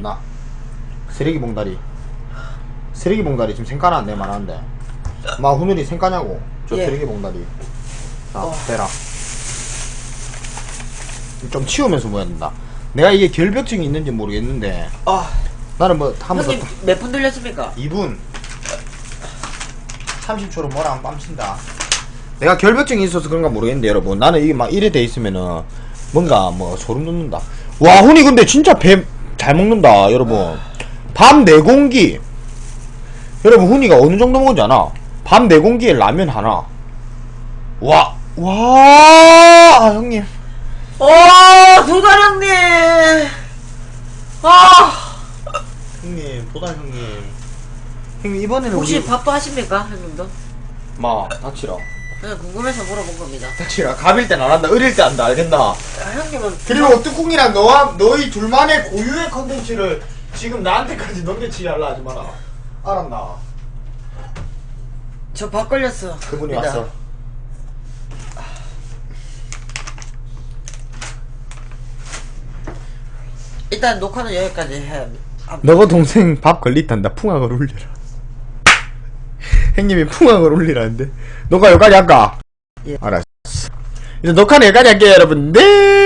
없나? 쓰레기 봉다리. 쓰레기 봉다리 지금 생가나 안내 말하는데. 마 훈훈이 생가냐고. 저 예. 쓰레기 봉다리. 자 어. 대라. 좀 치우면서 모아야 된다. 내가 이게 결벽증이 있는지 모르겠는데. 아, 나는 뭐 하면서 형님 몇 분 들렸습니까? 2분. 30초로 뭐랑 빰친다. 내가 결벽증이 있어서 그런가 모르겠는데 여러분. 나는 이게 막 이래 돼 있으면은 뭔가 뭐 소름 돋는다. 와 훈이 근데 진짜 배 잘 먹는다 여러분 밤 4공기 여러분 훈이가 어느 정도 먹은지 아나? 밤 4공기에 라면 하나 와 와, 아, 형님. 오, 도달 형님. 아, 형님, 도달 형님. 형님, 이번에는 혹시 우리- 바빠하십니까, 형님도? 마, 닥치라. 그냥 궁금해서 물어본 겁니다. 닥치라. 갑일 땐 안 한다. 어릴 때 한다. 알겠나? 아, 형님은 그리고 뚜꿍이랑 너와 너희 둘만의 고유의 컨텐츠를 지금 나한테까지 넘겨치게 하려 하지 마라. 알았나? 저 밥 걸렸어. 그분이 일단. 왔어. 일단 녹화는 여기까지 해야 합니다. 아, 너가 동생 밥 걸리단다. 풍악을 울려라. 형님이 풍악을 울리라는데. 너가 여기까지 할까? 예. 알았어. 이제 녹화는 여기까지 할게요, 여러분. 네!